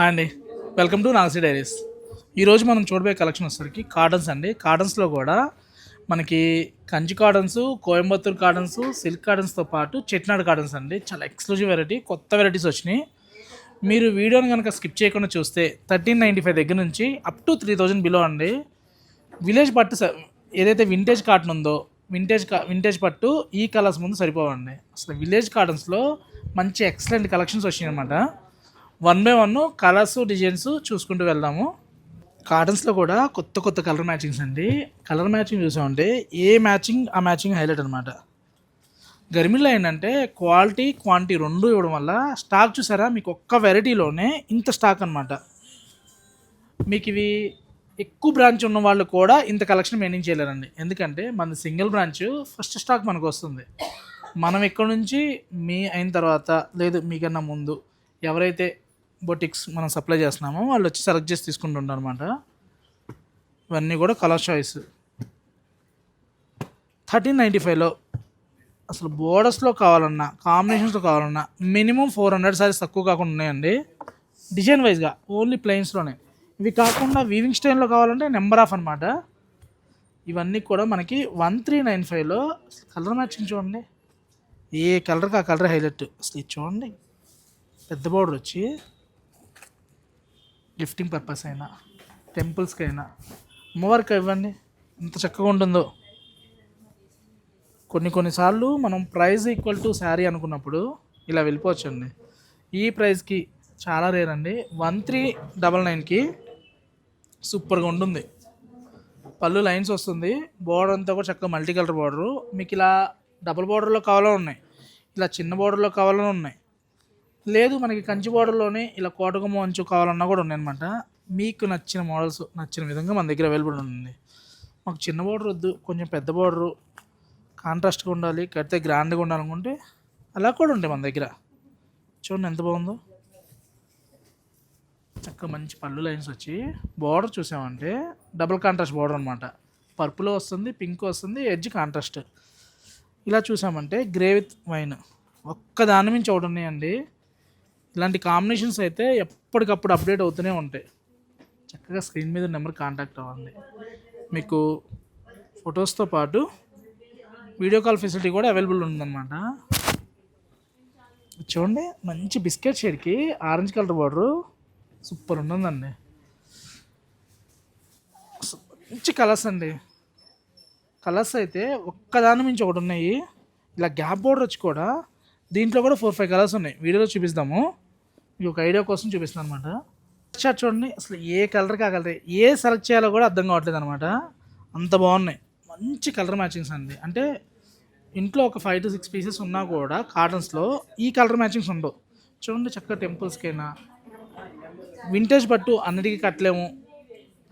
Hi అండి. Welcome to Nagasi diaries. ఈరోజు మనం చూడబోయే కలెక్షన్ వచ్చేసరికి కాటన్స్ అండి. కాటన్స్లో కూడా మనకి Kanchi cottons Coimbatore cottons silk కాటన్స్తో పాటు చెట్నాడు కాటన్స్ అండి. చాలా ఎక్స్క్లూజివ్ వెరైటీ కొత్త వెరైటీస్ వచ్చినాయి. మీరు వీడియోని కనుక స్కిప్ చేయకుండా చూస్తే థర్టీన్ నైంటీ ఫైవ్ దగ్గర నుంచి up to three thousand below అండి. విలేజ్ పట్టు ఏదైతే వింటేజ్ కాటన్ ఉందో వింటేజ్ కా వింటేజ్ పట్టు ఈ కలర్స్ ముందు సరిపోవండి. అసలు విలేజ్ కాటన్స్లో మంచి ఎక్సలెంట్ కలెక్షన్స్ వచ్చినాయి అనమాట one by one colours designs చూసుకుంటూ వెళ్దాము. కాటన్స్లో కూడా కొత్త కొత్త కలర్ మ్యాచింగ్స్ అండి. కలర్ మ్యాచింగ్ చూసామంటే ఏ మ్యాచింగ్ ఆ మ్యాచింగ్ హైలైట్ అనమాట గర్మిలో ఏంటంటే క్వాలిటీ క్వాంటిటీ రెండు ఇవ్వడం వల్ల స్టాక్ చూసారా? మీకు ఒక్క వెరైటీలోనే ఇంత స్టాక్ అనమాట మీకు ఇవి ఎక్కువ బ్రాంచ్ ఉన్న వాళ్ళు కూడా ఇంత కలెక్షన్ మెయింటైన్ చేయలేరండి. ఎందుకంటే మన సింగిల్ బ్రాంచ్ ఫస్ట్ స్టాక్ మనకు వస్తుంది. మనం ఇక్కడ నుంచి మీ అయిన తర్వాత లేదు మీకన్నా ముందు ఎవరైతే బొటిక్స్ మనం సప్లై చేస్తున్నాము వాళ్ళు వచ్చి సెలెక్ట్ చేసి తీసుకుంటుంటారు అనమాట ఇవన్నీ కూడా కలర్ చాయిస్ థర్టీన్ నైంటీ ఫైవ్లో అసలు బోర్డర్స్లో కావాలన్నా కాంబినేషన్స్లో కావాలన్నా మినిమం ఫోర్ హండ్రెడ్ సారీస్ తక్కువ కాకుండా ఉన్నాయండి. డిజైన్ వైజ్గా ఓన్లీ ప్లెయిన్స్లోనే. ఇవి కాకుండా వీవింగ్ స్టైల్లో కావాలంటే నెంబర్ ఆఫ్ అనమాట ఇవన్నీ కూడా మనకి వన్ త్రీ నైన్ ఫైవ్లో కలర్ మ్యాచింగ్ చూడండి. ఏ కలర్కి ఆ కలర్ హైలైట్. అసలు ఇది చూడండి. పెద్ద బోర్డర్ వచ్చి గిఫ్టింగ్ పర్పస్ అయినా టెంపుల్స్కి అయినా అమ్మవారికి ఇవ్వండి ఎంత చక్కగా ఉంటుందో. కొన్ని కొన్నిసార్లు మనం ప్రైస్ ఈక్వల్ టు శారీ అనుకున్నప్పుడు ఇలా వెళ్ళిపోవచ్చండి. ఈ ప్రైస్కి చాలా రేర్ అండి. వన్ త్రీ డబల్ నైన్కి సూపర్గా ఉంటుంది. పళ్ళు లైన్స్ వస్తుంది. బోర్డర్ అంతా కూడా చక్కగా మల్టీ కలర్ బోర్డరు మీకు ఇలా డబుల్ బోర్డర్లో కావాలని ఉన్నాయి. ఇలా చిన్న బోర్డర్లో కావాలని ఉన్నాయి. లేదు మనకి కంచి బోర్డర్లోనే ఇలా కోటగుమ్మ అంచు కావాలన్నా కూడా ఉన్నాయన్నమాట. మీకు నచ్చిన మోడల్స్ నచ్చిన విధంగా మన దగ్గర అవైలబుల్ ఉంది మాకు చిన్న బోర్డర్ వద్దు కొంచెం పెద్ద బోర్డరు. కాంట్రాస్ట్గా ఉండాలి కడితే గ్రాండ్గా ఉండాలనుకుంటే అలా కూడా ఉంటాయి మన దగ్గర. చూడండి ఎంత బాగుందో. చక్కగా మంచి పళ్ళు లైన్స్ వచ్చి. బార్డర్ చూసామంటే డబుల్ కాంట్రాస్ట్ బార్డర్ అనమాట పర్పుల్ వస్తుంది పింక్ వస్తుంది ఎడ్జ్ కాంట్రాస్ట్ ఇలా చూసామంటే గ్రే విత్ వైన్ ఒక్క దాని మించి ఒకటి ఉన్నాయండి. ఇలాంటి కాంబినేషన్స్ అయితే ఎప్పటికప్పుడు అప్డేట్ అవుతూనే ఉంటాయి. చక్కగా స్క్రీన్ మీద నెంబర్ కాంటాక్ట్ అవ్వండి. మీకు ఫొటోస్తో పాటు వీడియో కాల్ ఫెసిలిటీ కూడా అవైలబుల్ ఉందన్నమాట. చూడండి మంచి బిస్కెట్ షేడ్కి ఆరెంజ్ కలర్ బార్డరు సూపర్ ఉన్నదండి మంచి కలర్స్ అండి. కలర్స్ అయితే ఒక్కదాని మించి ఒకటి ఉన్నాయి. ఇలా గ్యాప్ బోర్డర్ వచ్చి కూడా దీంట్లో కూడా ఫోర్ ఫైవ్ కలర్స్ ఉన్నాయి. వీడియోలో చూపిస్తాము. ఈ ఒక ఐడియా కోసం చూపిస్తాను అనమాట షర్ట్ చూడండి అసలు ఏ కలర్ కాగలరు ఏ సెలెక్ట్ చేయాలో కూడా అర్థం కావట్లేదు అనమాట అంత బాగున్నాయి. మంచి కలర్ మ్యాచింగ్స్ అండి. అంటే ఇంట్లో ఒక ఫైవ్ టు సిక్స్ పీసెస్ ఉన్నా కూడా కాటన్స్లో ఈ కలర్ మ్యాచింగ్స్ ఉండవు. చూడండి చక్కగా టెంపుల్స్కైనా వింటేజ్ పట్టు అన్నిటికీ కట్టలేము.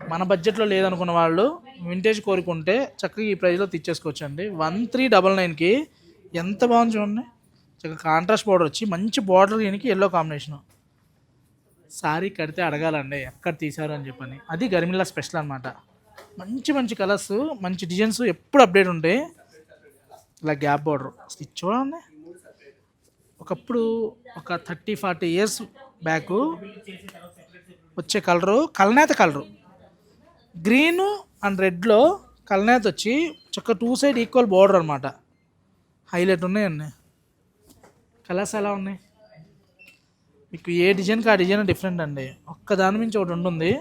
మన బడ్జెట్లో లేదనుకున్న వాళ్ళు వింటేజ్ కోరుకుంటే చక్కగా ఈ ప్రైస్లో తెచ్చేసుకోవచ్చు అండి వన్ త్రీ డబల్ నైన్కి ఎంత బాగుంది చూడండి. చక్కగా కాంట్రాస్ట్ బార్డర్ వచ్చి మంచి బార్డర్ దీనికి ఎల్లో కాంబినేషన్ సారీ కడితే అడగాలండి ఎక్కడ తీశారు అని చెప్పని. అది గరిమిల్లా స్పెషల్ అనమాట మంచి మంచి కలర్స్ మంచి డిజైన్స్ ఎప్పుడు అప్డేట్ ఉంటాయి ఇలా గ్యాప్ బార్డర్ స్టిచ్ చూడండి. ఒకప్పుడు ఒక థర్టీ ఫార్టీ ఇయర్స్ బ్యాక్ వచ్చే కలరు కలనేత కలరు గ్రీన్ అండ్ రెడ్లో కలనేత వచ్చి చక్క టూ సైడ్ ఈక్వల్ బార్డర్ అనమాట హైలైట్ ఉన్నాయండి. కలర్స్ ఎలా ఉన్నాయి? మీకు ఏ డిజైన్కి ఆ డిజైన్ డిఫరెంట్ అండి. ఒక్క దాని నుంచి ఒకటి ఉంటుంది.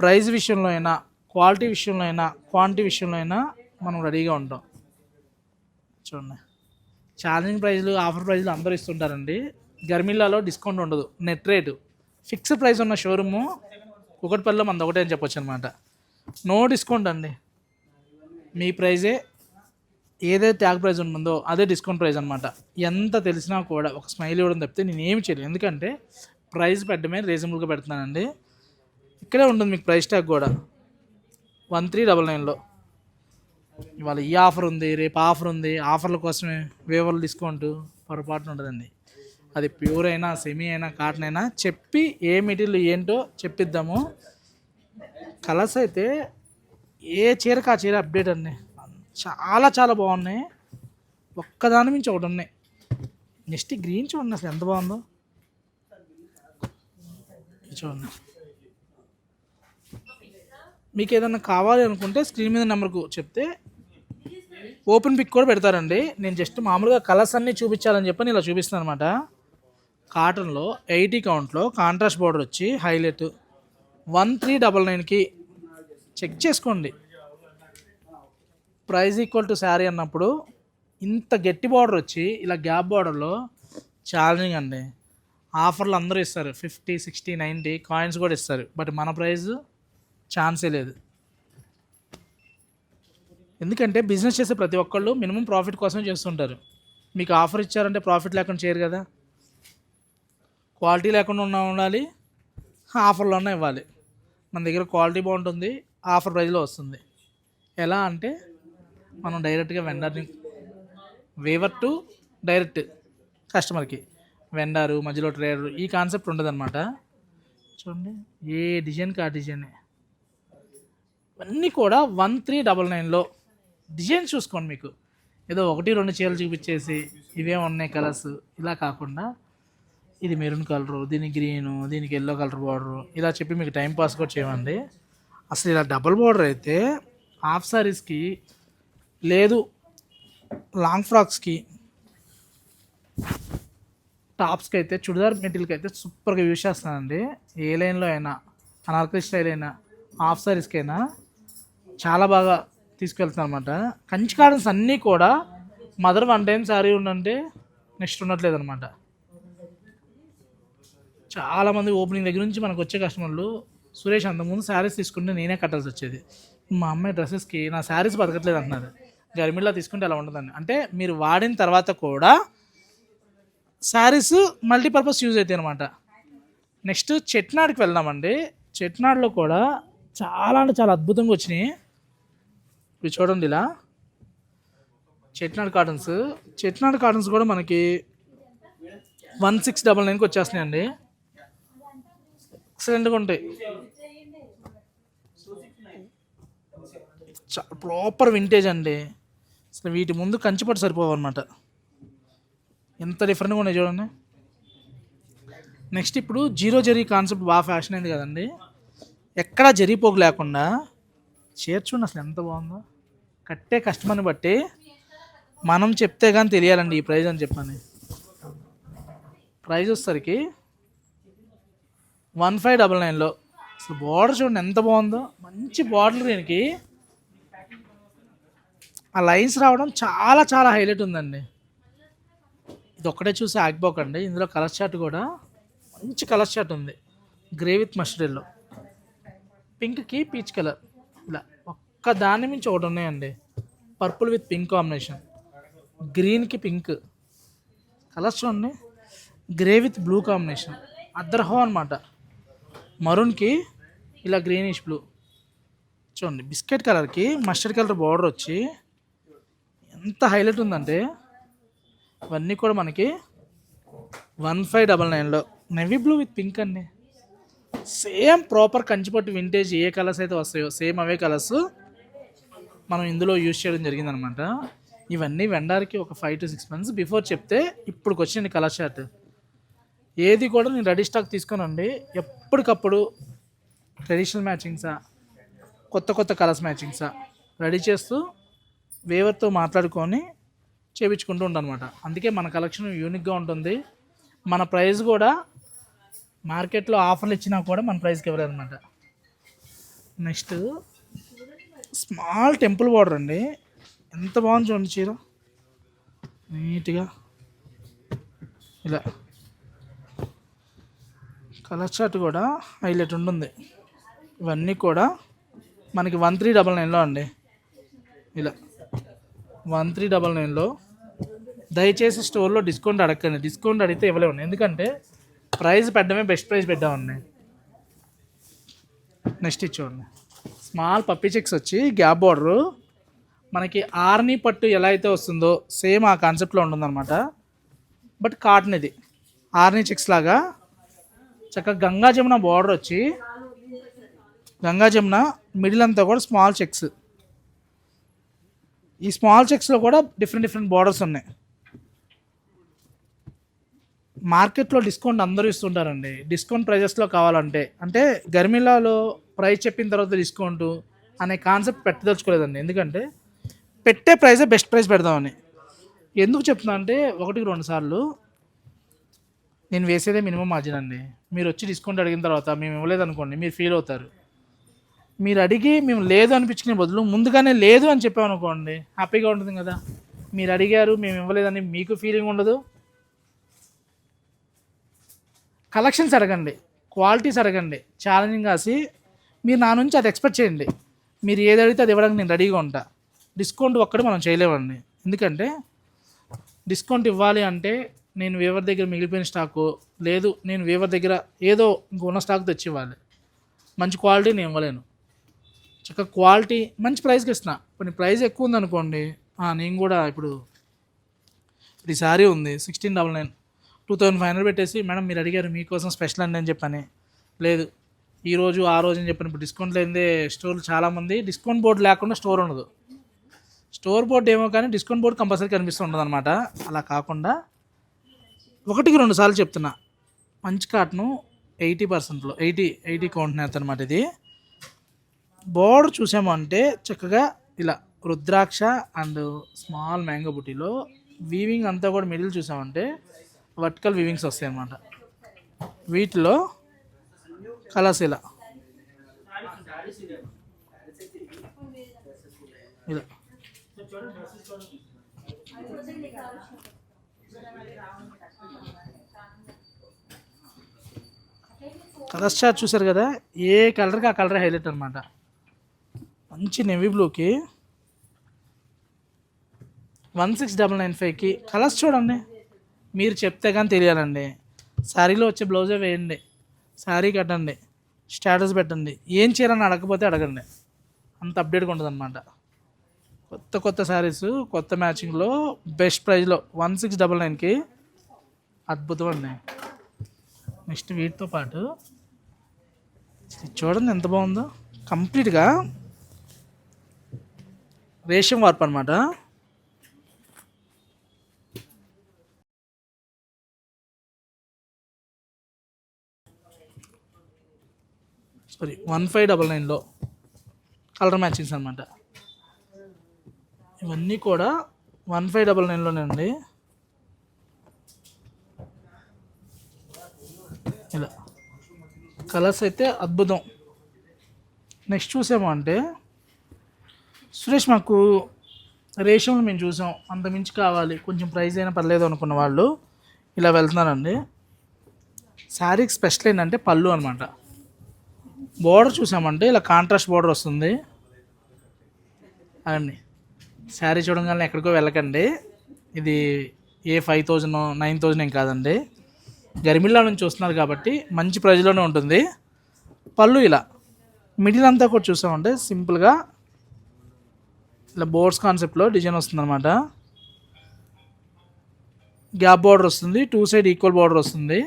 ప్రైస్ విషయంలో అయినా క్వాలిటీ విషయంలో అయినా క్వాంటిటీ విషయంలో అయినా మనం రెడీగా ఉంటాం. చూడండి. ఛాలెంజింగ్ ప్రైజ్లు ఆఫర్ ప్రైజ్లు అందరూ ఇస్తుంటారండి. గర్మిల్లాలో డిస్కౌంట్ ఉండదు. Net rate. ఫిక్స్డ్ ప్రైస్ ఉన్న షోరూము కుకట్పల్లిలో మనది ఒకటే అని చెప్పొచ్చు అనమాట నో డిస్కౌంట్ అండి. మీ ప్రైజే ఏదైతే ట్యాగ్ ప్రైస్ ఉంటుందో అదే డిస్కౌంట్ ప్రైస్ అనమాట ఎంత తెలిసినా కూడా ఒక స్మైల్ ఇవ్వడం తప్పితే నేను ఏమి చేయలేదు ఎందుకంటే ప్రైస్ పెట్టడమే రీజనబుల్గా పెడుతున్నానండి. ఇక్కడే ఉంటుంది మీకు ప్రైస్ ట్యాగ్ కూడా. వన్ త్రీ డబల్ నైన్లో ఇవాళ ఈ ఆఫర్ ఉంది రేపు ఆఫర్ ఉంది. ఆఫర్ల కోసమే వేవర్ డిస్కౌంట్ పొరపాటున ఉంటుందండి. అది ప్యూర్ అయినా సెమీ అయినా కాటన్ అయినా చెప్పి ఏ మెటీరియల్ ఏంటో చెప్పిద్దాము. కలర్స్ అయితే ఏ చీరకు ఆ చీర అప్డేట్ అండి. చాలా చాలా బాగున్నాయి. ఒక్కదాని మించి ఒకటి ఉన్నాయి. నెక్స్ట్ గ్రీన్ చూడండి అసలు ఎంత బాగుందో. చూడండి. మీకు ఏదైనా కావాలి అనుకుంటే స్క్రీన్ మీద నెంబర్కు చెప్తే ఓపెన్ పిక్ కూడా పెడతారండి. నేను జస్ట్ మామూలుగా కలర్స్ అన్నీ చూపించాలని చెప్పి ఇలా చూపిస్తాను అనమాట కాటన్లో ఎయిటీ కౌంట్లో కాంట్రాస్ట్ బార్డర్ వచ్చి హైలైట్. వన్ త్రీ డబల్ నైన్కి చెక్ చేసుకోండి. ప్రైస్ ఈక్వల్ టు శారీ అన్నప్పుడు ఇంత గట్టి బార్డర్ వచ్చి ఇలా గ్యాప్ బార్డర్లో ఛాలెంజింగ్ అండి. ఆఫర్లు అందరూ ఇస్తారు. ఫిఫ్టీ సిక్స్టీ నైంటీ కాయిన్స్ కూడా ఇస్తారు. బట్ మన ప్రైస్ ఛాన్సే లేదు. ఎందుకంటే బిజినెస్ చేసే ప్రతి ఒక్కళ్ళు మినిమం ప్రాఫిట్ కోసం చేస్తుంటారు. మీకు ఆఫర్ ఇచ్చారంటే ప్రాఫిట్ లేకుండా చేయరు కదా. క్వాలిటీ లేకుండా ఉన్న ఉండాలి. ఆఫర్లోనే ఇవ్వాలి. మన దగ్గర క్వాలిటీ బాగుంటుంది. ఆఫర్ ప్రైస్లో వస్తుంది. ఎలా అంటే మనం డైరెక్ట్గా వెండర్ని వేవర్ టు డైరెక్ట్ కస్టమర్కి వెండారు మధ్యలో ట్రేడర్ ఈ కాన్సెప్ట్ ఉండదన్నమాట. చూడండి ఏ డిజైన్కి ఆ డిజైనే ఇవన్నీ కూడా వన్ త్రీ డబల్ నైన్లో డిజైన్ చూసుకోండి మీకు. ఏదో ఒకటి రెండు చీరలు చూపించేసి ఇవే ఉన్నాయి కలర్స్ ఇలా కాకుండా ఇది మెరూన్ కలరు దీనికి గ్రీను దీనికి ఎల్లో కలర్ బార్డరు ఇలా చెప్పి మీకు టైం పాస్ కూడా చేయమండి. అసలు ఇలా డబల్ బార్డర్ అయితే హాఫ్ సారీస్కి లేదు. లాంగ్ ఫ్రాక్స్కి టాప్స్కి అయితే చుడిదార్ మెటీరియల్కి అయితే సూపర్గా యూజ్ చేస్తానండి. ఏ లైన్లో అయినా అనార్కలి స్టైల్ అయినా హాఫ్ సారీస్కి అయినా చాలా బాగా తీసుకెళ్తాను అనమాట కంచి కాటన్స్ అన్నీ కూడా మదర్ వన్ టైం శారీ ఉండంటే నెక్స్ట్ ఉండట్లేదు అనమాట చాలామంది ఓపెనింగ్ దగ్గర నుంచి మనకు వచ్చే కస్టమర్లు సురేష్ అంతకుముందు శారీస్ తీసుకుంటే నేనే కట్టాల్సి వచ్చేది. మా అమ్మాయి డ్రెస్సెస్కి నా శారీస్ బతకట్లేదు అంటున్నారు. గర్మిలా తీసుకుంటే అలా ఉండదండి అంటే మీరు వాడిన తర్వాత కూడా శారీస్ మల్టీపర్పస్ యూజ్ అవుతాయి అనమాట నెక్స్ట్ చెట్నాడుకి వెళ్దామండి. చెట్నాడులో కూడా చాలా అంటే చాలా అద్భుతంగా వచ్చినాయి. ఇవి చూడండి ఇలా. చెట్నాడు కాటన్స్ చెట్నాడు కాటన్స్ కూడా మనకి వన్ సిక్స్ డబల్ నైన్కి వచ్చేస్తున్నాయండి. ఎక్సలెంట్గా ఉంటాయి. ప్రాపర్ వింటేజ్ అండి. అసలు వీటి ముందు కంచిపట్టు సరిపోవు అనమాట ఎంత డిఫరెంట్గా ఉన్నాయి చూడండి. నెక్స్ట్ ఇప్పుడు జీరో జరీ కాన్సెప్ట్ బాగా ఫ్యాషన్ అయింది కదండి. ఎక్కడా జరిపోగు లేకుండా చేర్చుండి అసలు ఎంత బాగుందో. కట్టే కస్టమర్ని బట్టి మనం చెప్తే కానీ తెలియాలండి ఈ ప్రైజ్ అని చెప్పని. ప్రైజ్ వచ్చేసరికి వన్ ఫైవ్ డబల్ నైన్లో. అసలు బార్డర్ చూడండి ఎంత బాగుందో. మంచి బార్డర్ దీనికి. ఆ లైన్స్ రావడం చాలా చాలా హైలైట్ ఉందండి. ఇది ఒక్కటే చూసి ఆగిపోకండి ఇందులో కలర్ షార్ట్ కూడా మంచి కలర్ షార్ట్ ఉంది. గ్రే విత్ మస్టర్డ్లో పింక్కి పీచ్ కలర్. ఇలా ఒక్క దాని మించి ఒకటి ఉన్నాయండి. Purple with pink combination. గ్రీన్కి పింక్. కలర్స్ చూడండి. Grey with blue combination. అద్దర్హో అనమాట మరూన్కి ఇలా గ్రీనిష్ బ్లూ. చూడండి బిస్కెట్ కలర్కి మస్టర్డ్ కలర్ బార్డర్ వచ్చి ఎంత హైలైట్ ఉందంటే ఇవన్నీ కూడా మనకి వన్ ఫైవ్ డబల్ నైన్లో. నెవీ బ్లూ విత్ పింక్ అండి. సేమ్ ప్రాపర్ కంచిపట్టు వింటేజ్ ఏ కలర్స్ అయితే వస్తాయో సేమ్ అవే కలర్స్ మనం ఇందులో యూజ్ చేయడం జరిగిందనమాట. ఇవన్నీ వెండార్కి ఒక five to six months before చెప్తే ఇప్పుడుకి వచ్చింది కలర్ షర్ట్ ఏది కూడా నేను రెడీ స్టాక్ తీసుకోనండి ఎప్పటికప్పుడు ట్రెడిషనల్ మ్యాచింగ్సా కొత్త కొత్త కలర్స్ మ్యాచింగ్సా రెడీ చేస్తూ వేవర్తో మాట్లాడుకొని చేయించుకుంటూ ఉంటాను అనమాట అందుకే మన కలెక్షన్ యూనిక్గా ఉంటుంది. మన ప్రైస్ కూడా మార్కెట్లో ఆఫర్లు ఇచ్చినా కూడా మన ప్రైస్కి ఇవ్వలేదు అనమాట నెక్స్ట్ స్మాల్ టెంపుల్ బార్డర్ అండి. ఎంత బాగుంది చూడండి చీర. నీట్గా. ఇలా. కలర్ చార్ట్ కూడా హైలైట్ ఉంటుంది. ఇవన్నీ కూడా మనకి వన్ త్రీ డబల్ నైన్లో అండి. ఇలా. వన్ త్రీ డబల్ నైన్లో దయచేసి స్టోర్లో డిస్కౌంట్ అడగండి డిస్కౌంట్ అడిగితే ఇవ్వలేము ఎందుకంటే ప్రైస్ పెట్టడమే బెస్ట్ ప్రైస్ పెట్టామండి నెక్స్ట్ ఇచ్చేవాడిని స్మాల్ పప్పీ చెక్స్ వచ్చి గ్యాప్ బార్డరు. మనకి ఆర్ని పట్టు ఎలా అయితే వస్తుందో సేమ్ ఆ కాన్సెప్ట్లో ఉంటుందన్నమాట. బట్ కాటన్ ఇది. ఆర్ని చెక్స్ లాగా. చక్కగా గంగా జమున బార్డర్ వచ్చి గంగా జమున మిడిల్ అంతా కూడా స్మాల్ చెక్స్. ఈ స్మాల్ చెక్స్లో కూడా డిఫరెంట్ డిఫరెంట్ బార్డర్స్ ఉన్నాయి. మార్కెట్లో డిస్కౌంట్ అందరూ ఇస్తుంటారండి. డిస్కౌంట్ ప్రైజెస్లో కావాలంటే. అంటే గర్మిలాలో ప్రైస్ చెప్పిన తర్వాత డిస్కౌంట్ అనే కాన్సెప్ట్ పెట్టదలుచుకోలేదండి. ఎందుకంటే పెట్టే ప్రైజే బెస్ట్ ప్రైస్ పెడదామని. ఎందుకు చెప్తున్నా అంటే ఒకటికి రెండు సార్లు నేను వేసేదే మినిమం మార్జిన్ అండి. మీరు వచ్చి డిస్కౌంట్ అడిగిన తర్వాత మేము ఇవ్వలేదు అనుకోండి మీరు ఫీల్ అవుతారు. మీరు అడిగి మేము లేదు అనిపించుకునే బదులు ముందుగానే లేదు అని చెప్పామనుకోండి హ్యాపీగా ఉంటుంది కదా. మీరు అడిగారు మేము ఇవ్వలేదని మీకు ఫీలింగ్ ఉండదు. కలెక్షన్స్ అడగండి క్వాలిటీస్ అడగండి ఛాలెంజింగ్ కాసి మీరు నా నుంచి అది ఎక్స్పెక్ట్ చేయండి. మీరు ఏది అడిగితే అది ఇవ్వడానికి నేను రెడీగా ఉంటా. డిస్కౌంట్ ఒక్కటి మనం చేయలేమండి. ఎందుకంటే డిస్కౌంట్ ఇవ్వాలి అంటే నేను వేవర్ దగ్గర మిగిలిపోయిన స్టాకు లేదు నేను వేవర్ దగ్గర ఏదో ఇంకో ఉన్న స్టాక్ తెచ్చి ఇవ్వాలి మంచి క్వాలిటీ నేను ఇవ్వలేను. చక్కగా క్వాలిటీ మంచి ప్రైస్కి ఇస్తున్నా. కొన్ని ప్రైస్ ఎక్కువ ఉందనుకోండి నేను కూడా ఇప్పుడు ఇప్పుడు ఈ సారీ ఉంది sixteen double nine two thousand five hundred పెట్టేసి మేడం మీరు అడిగారు మీకోసం స్పెషల్ అండి అని చెప్పని. లేదు. ఈ రోజు ఆ రోజు అని చెప్పిన ఇప్పుడు డిస్కౌంట్ లేనిదే స్టోర్లు చాలామంది డిస్కౌంట్ బోర్డు లేకుండా స్టోర్ ఉండదు. స్టోర్ బోర్డు ఏమో కానీ డిస్కౌంట్ బోర్డు కంపల్సరీ కనిపిస్తూ అనమాట అలా కాకుండా ఒకటికి రెండు సార్లు చెప్తున్నా. మంచి కాటను ఎయిటీ పర్సెంట్లో ఎయిటీ ఎయిటీ కౌంట్ నేత అనమాట ఇది. బోర్డర్ చూసాము అంటే చక్కగా ఇలా రుద్రాక్ష అండ్ స్మాల్ మ్యాంగో బుటీలో వీవింగ్ అంతా కూడా మిడిల్ చూసామంటే వర్టికల్ వీవింగ్స్ వస్తాయి అన్నమాట వీటిలో కలర్స్ ఇలా. ఇలా కలర్స్ చార్ట్ చూసారు కదా? ఏ కలర్కి ఆ కలర్ హైలైట్ అనమాట మంచి నెవీ బ్లూకి వన్ సిక్స్ డబల్ నైన్ ఫైవ్కి కలర్స్ చూడండి. మీరు చెప్తే కానీ తెలియాలండి. శారీలో వచ్చే బ్లౌజే వేయండి. శారీ కట్టండి. స్టేటస్ పెట్టండి. ఏం చీరని అడగకపోతే అడగండి. అంత అప్డేట్గా ఉంటుంది అనమాట కొత్త కొత్త శారీస్ కొత్త మ్యాచింగ్లో బెస్ట్ ప్రైస్లో వన్ సిక్స్ డబల్ నైన్కి అద్భుతం అండి. నెక్స్ట్ వీటితో పాటు చూడండి ఎంత బాగుందో. కంప్లీట్గా రేషం వార్పు అనమాట సారీ వన్ ఫైవ్ డబల్ నైన్లో కలర్ మ్యాచింగ్స్ అనమాట ఇవన్నీ కూడా వన్ ఫైవ్ డబల్ నైన్లోనే అండి. ఇలా. కలర్స్ అయితే అద్భుతం. నెక్స్ట్ చూసామంటే అంటే సురేష్ మాకు రేషంలో మేము చూసాం. అంత మించి కావాలి. కొంచెం ప్రైస్ అయినా పర్లేదు అనుకున్న వాళ్ళు ఇలా వెళ్తున్నారండి. శారీకి స్పెషల్ ఏంటంటే పళ్ళు అనమాట బోర్డర్ చూసామంటే ఇలా కాంట్రాస్ట్ బోర్డర్ వస్తుంది. అదండి. శారీ చూడగానే ఎక్కడికో వెళ్ళకండి. ఇది ఏ ఫైవ్ థౌజండ్ నైన్ థౌజండ్ ఏం కాదండి. గరిమిల్లా నుంచి వస్తున్నారు కాబట్టి మంచి ప్రైజ్లోనే ఉంటుంది. పళ్ళు ఇలా. మిడిల్ అంతా కూడా చూసామంటే సింపుల్గా ఇలా బోర్డ్స్ కాన్సెప్ట్లో డిజైన్ వస్తుంది అనమాట గ్యాప్ బార్డర్ వస్తుంది టూ సైడ్ ఈక్వల్ బార్డర్ వస్తుంది.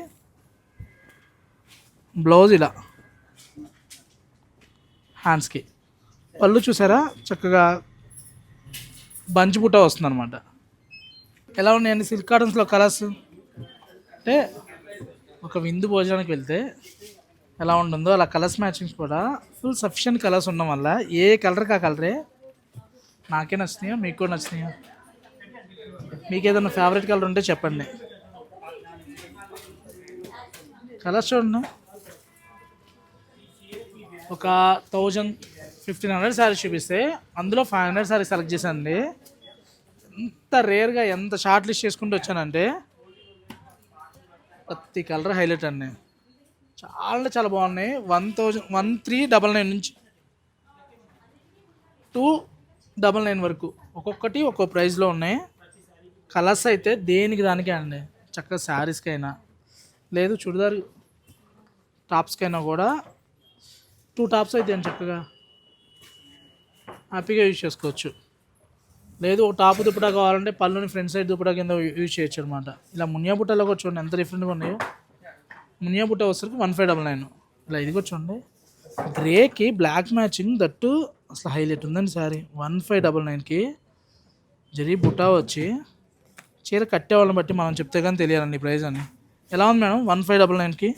బ్లౌజ్ ఇలా. హ్యాండ్స్కి. పళ్ళు చూసారా? చక్కగా బంచ్ బుట్ట వస్తుంది అనమాట ఎలా ఉన్నాయండి సిల్క్ కాటన్స్లో కలర్స్? అంటే ఒక విందు భోజనానికి వెళ్తే ఎలా ఉంటుందో అలా కలర్స్ మ్యాచింగ్స్ కూడా ఫుల్ సఫిషియెంట్ కలర్స్ ఉండడం వల్ల ఏ కలర్కి ఆ కలరే నాకే నచ్చినాయో? మీకు కూడా నచ్చినాయో? మీకు ఏదైనా ఫేవరెట్ కలర్ ఉంటే చెప్పండి. కలర్స్ చూడండి. ఒక థౌజండ్ ఫిఫ్టీన్ హండ్రెడ్ శారీస్ చూపిస్తే అందులో ఫైవ్ హండ్రెడ్ శారీస్ సెలెక్ట్ చేశానండి. ఎంత రేర్గా ఎంత షార్ట్ లిస్ట్ చేసుకుంటూ వచ్చానంటే ప్రతి కలర్ హైలైట్ అండి. చాలా చాలా బాగున్నాయి. One thousand one three double nine నుంచి టూ డబల్ నైన్ వరకు. ఒక్కొక్కటి ఒక్కో ప్రైస్లో ఉన్నాయి. కలర్స్ అయితే దేనికి దానికే అండి. చక్కగా శారీస్కైనా లేదు చుడిదార్ టాప్స్కైనా కూడా. టూ టాప్స్ అయితే చక్కగా. హ్యాపీగా యూజ్ చేసుకోవచ్చు. లేదు ఒక టాప్ దుప్పటా కావాలంటే పళ్ళుని ఫ్రంట్ సైడ్ దుప్పటా కింద యూజ్ చేయొచ్చు అనమాట ఇలా మునియా బుట్టలో కూడా చూడండి ఎంత డిఫరెంట్గా ఉన్నాయో. మునియా బుట్ట వచ్చరికి వన్ ఫైవ్ డబల్ నైన్ ఇలా ఇది కూడా చూడండి గ్రేకి బ్లాక్ మ్యాచింగ్ దట్టు అసలు హైలైట్ ఉందండి సారీ వన్ ఫైవ్ డబల్ నైన్కి జరీ బుట్టా వచ్చి చీర కట్టే వాళ్ళని బట్టి మనం చెప్తే కానీ తెలియాలండి ప్రైస్ అని ఎలా ఉంది మేడం? వన్ ఫైవ్ డబల్ నైన్కి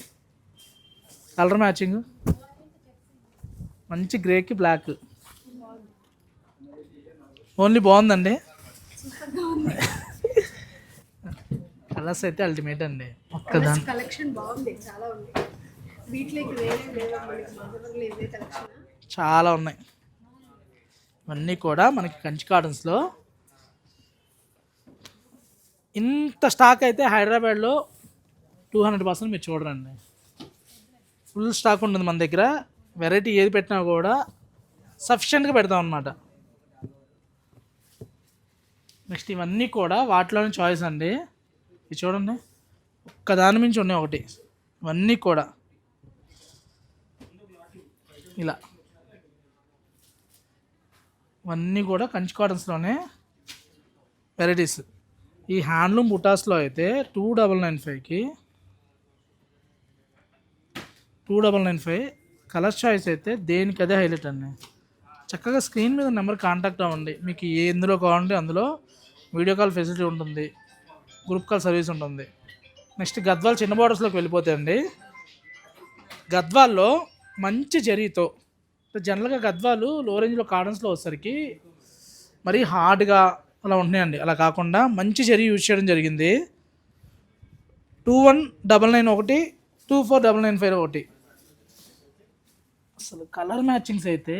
కలర్ మ్యాచింగ్? మంచి గ్రేకి బ్లాక్. ఓన్లీ బాగుందండి? కలర్స్ అయితే అల్టిమేట్ అండి. ఒక్కదాని. కలెక్షన్ బాగుంది చాలా ఉంది. వీటిలోకి వేరే కలెక్షన్ చాలా ఉన్నాయి. ఇవన్నీ కూడా మనకి కంచి కాటన్స్లో ఇంత స్టాక్ అయితే హైదరాబాద్లో టూ హండ్రెడ్ పర్సెంట్ మీరు చూడరండి. ఫుల్ స్టాక్ ఉంటుంది మన దగ్గర. వెరైటీ ఏది పెట్టినా కూడా సఫిషియెంట్గా పెడతాం అనమాట నెక్స్ట్ ఇవన్నీ కూడా వాటిలోని చాయిస్ అండి. ఇవి చూడండి. ఒక్క దాని మించి ఉన్నాయి ఒకటి. ఇవన్నీ కూడా. ఇలా. ఇవన్నీ కూడా కంచి కాటన్స్లోనే వెరైటీస్. ఈ హ్యాండ్లూమ్ బుటాస్లో అయితే టూ డబల్ నైన్ ఫైవ్కి two double nine five colour choice అయితే దేనికి అదే హైలైట్ అండి. చక్కగా స్క్రీన్ మీద నెంబర్ కాంటాక్ట్ అవ్వండి. మీకు ఏ ఎందులో కావాలంటే అందులో వీడియో కాల్ ఫెసిలిటీ ఉంటుంది గ్రూప్ కాల్ సర్వీస్ ఉంటుంది. నెక్స్ట్ గద్వాల్ చిన్న బార్డర్స్లోకి వెళ్ళిపోతాయండి గద్వాల్లో మంచి జరీతో జనరల్గా గద్వాలు లో రేంజ్లో కాటన్స్లో వచ్చేసరికి మరీ హార్డ్గా అలా ఉంటున్నాయండి. అలా కాకుండా మంచి జరీ యూజ్ చేయడం జరిగింది. టూ వన్ డబల్ నైన్ ఒకటి two four double nine five ఒకటి. అసలు కలర్ మ్యాచింగ్స్ అయితే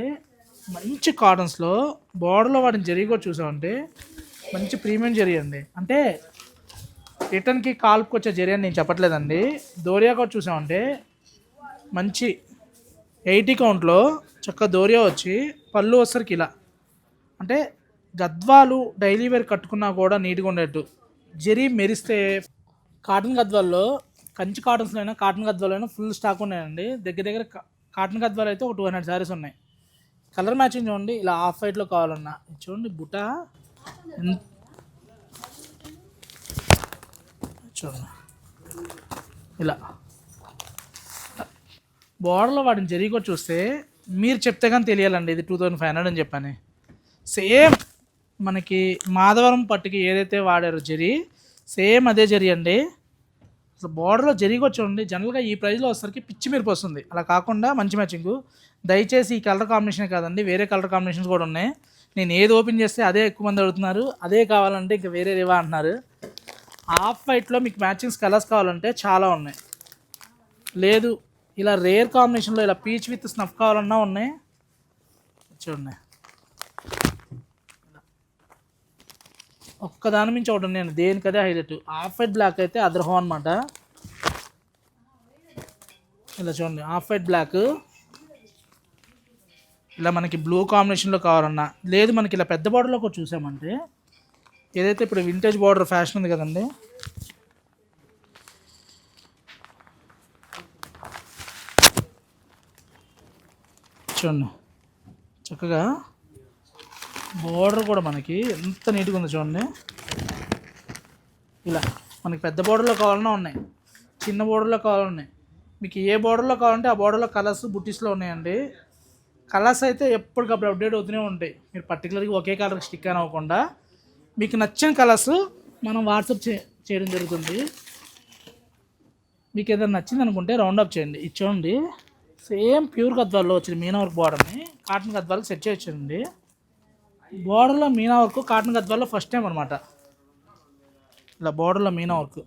మంచి కాటన్స్లో బార్డర్లో వాటిని జరీ కూడా చూసామంటే మంచి ప్రీమియం జరీ అండి. అంటే రిటర్న్కి కాల్పుకి వచ్చే జరీ అని నేను చెప్పట్లేదండి. దోరియా కూడా చూసామంటే మంచి ఎయిటీ కౌంట్లో చక్క దోరియా వచ్చి పళ్ళు వచ్చరికి ఇలా. అంటే గద్వాలు డైలీ వేర్ కట్టుకున్నా కూడా నీట్గా ఉండేట్టు. జరీ మెరిస్తే కాటన్ గద్వాల్లో కంచి కాటన్స్లో అయినా కాటన్ గద్వాలైనా అయినా ఫుల్ స్టాక్ ఉన్నాయండి. దగ్గర దగ్గర కాటన్ గద్వాలు అయితే ఒక టూ హండ్రెడ్ శారీస్ ఉన్నాయి. కలర్ మ్యాచింగ్ చూడండి ఇలా ఆఫ్ వైట్లో కావాలన్నా. చూడండి బుట్ట చూడండి. ఇలా. బోర్డర్లో వాడిని జరిగి కూడా చూస్తే మీరు చెప్తే కానీ తెలియాలండి ఇది టూ థౌజండ్ ఫైవ్ హండ్రెడ్ అని చెప్పని. సేమ్ మనకి మాధవరం పట్టుకి ఏదైతే వాడారో జరి సేమ్ అదే జరి అండి. అసలు బార్డర్లో జరిగి కూడా చూడండి జనరల్గా ఈ ప్రైస్లో వచ్చేసరికి పిచ్చి మెరుపు వస్తుంది. అలా కాకుండా మంచి మ్యాచింగ్ దయచేసి ఈ కలర్ కాంబినేషన్ కాదండి వేరే కలర్ కాంబినేషన్స్ కూడా ఉన్నాయి. నేను ఏది ఓపెన్ చేస్తే అదే ఎక్కువ మంది అడుగుతున్నారు అదే కావాలంటే ఇంకా వేరే రేవా అంటున్నారు. హాఫ్ వైట్లో మీకు మ్యాచింగ్స్ కలర్స్ కావాలంటే చాలా ఉన్నాయి. లేదు ఇలా రేర్ కాంబినేషన్లో ఇలా పీచ్ విత్ స్నఫ్ కావాలన్నా ఉన్నాయి. చూడండి. ఒక్క దాని మించి ఒకటి నేను దేనికదే హైలైట్ ఆఫ్ వైట్ బ్లాక్ అయితే అదర్హో అనమాట ఇలా చూడండి. ఆఫ్ వైట్ బ్లాక్ ఇలా మనకి బ్లూ కాంబినేషన్లో కావాలన్నా. లేదు మనకి ఇలా పెద్ద బార్డర్లో ఒకటి చూసామంటే ఏదైతే ఇప్పుడు వింటేజ్ బార్డర్ ఫ్యాషన్ ఉంది కదండి చూడండి. చక్కగా బోర్డర్ కూడా మనకి ఎంత నీట్గా ఉంది చూడండి. ఇలా మనకి పెద్ద బోర్డర్లో కావాలన్నా ఉన్నాయి. చిన్న బోర్డర్లో కావాలన్నాయి మీకు ఏ బోర్డర్లో కావాలంటే ఆ బోర్డర్లో కలర్స్ బుట్టిస్లో ఉన్నాయండి. కలర్స్ అయితే ఎప్పటికప్పుడు అప్డేట్ అవుతూనే ఉంటాయి. మీరు పర్టికులర్గా ఒకే కలర్ స్టిక్ అని అవ్వకుండా. మీకు నచ్చిన కలర్స్ మనం వాట్సాప్ చే చేయడం జరుగుతుంది. మీకు ఏదైనా నచ్చింది అనుకుంటే రౌండ్ అప్ చేయండి. ఇది చూడండి. సేమ్ ప్యూర్ గద్వాల్లో వచ్చింది మీనా వర్క్ బార్డర్ని కాటన్ గద్వాలకు సెట్ చేయొచ్చండి బార్డర్లో మీనా వర్క్ కాటన్ గద్వాల్లో ఫస్ట్ టైం అనమాట ఇలా బార్డర్లో మీనా వర్క్.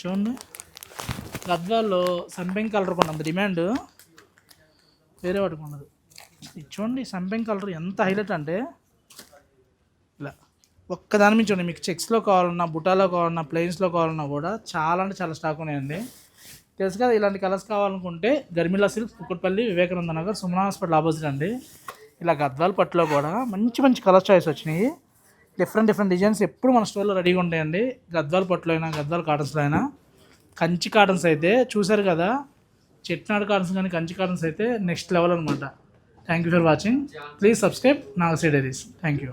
చూడండి. గద్వాల్లో సంపెంగ్ కలర్ కొన్నది డిమాండ్ వేరే వాటికి ఉండదు ఇది చూడండి సంపెంగ్ కలర్ ఎంత హైలైట్ అంటే. ఇలా. ఒక్క దాని నుంచి ఉన్నాయి. మీకు చెక్స్లో కావాలన్నా బుటాలో కావాలన్నా ప్లెయిన్స్లో కావాలన్నా కూడా చాలా అంటే చాలా స్టాక్ ఉన్నాయండి. తెలుసు కదా ఇలాంటి కలర్స్ కావాలనుకుంటే Garmila silk Kukatpally Vivekananda Nagar Sumana hospital opposite అండి. ఇలా గద్వాల పట్టులో కూడా మంచి మంచి కలర్ చాయిస్ వచ్చినాయి. డిఫరెంట్ డిఫరెంట్ డిజైన్స్ ఎప్పుడు మన స్టోర్లో రెడీగా ఉంటాయండి. గద్వాల పట్టులో అయినా గద్వాల కాటన్స్లో అయినా. కంచి కాటన్స్ అయితే చూశారు కదా చెట్నాడు కాటన్స్ కానీ కంచి కాటన్స్ అయితే నెక్స్ట్ లెవెల్ అనమాట thank you for watching. Please subscribe Nagasi diaries. Thank you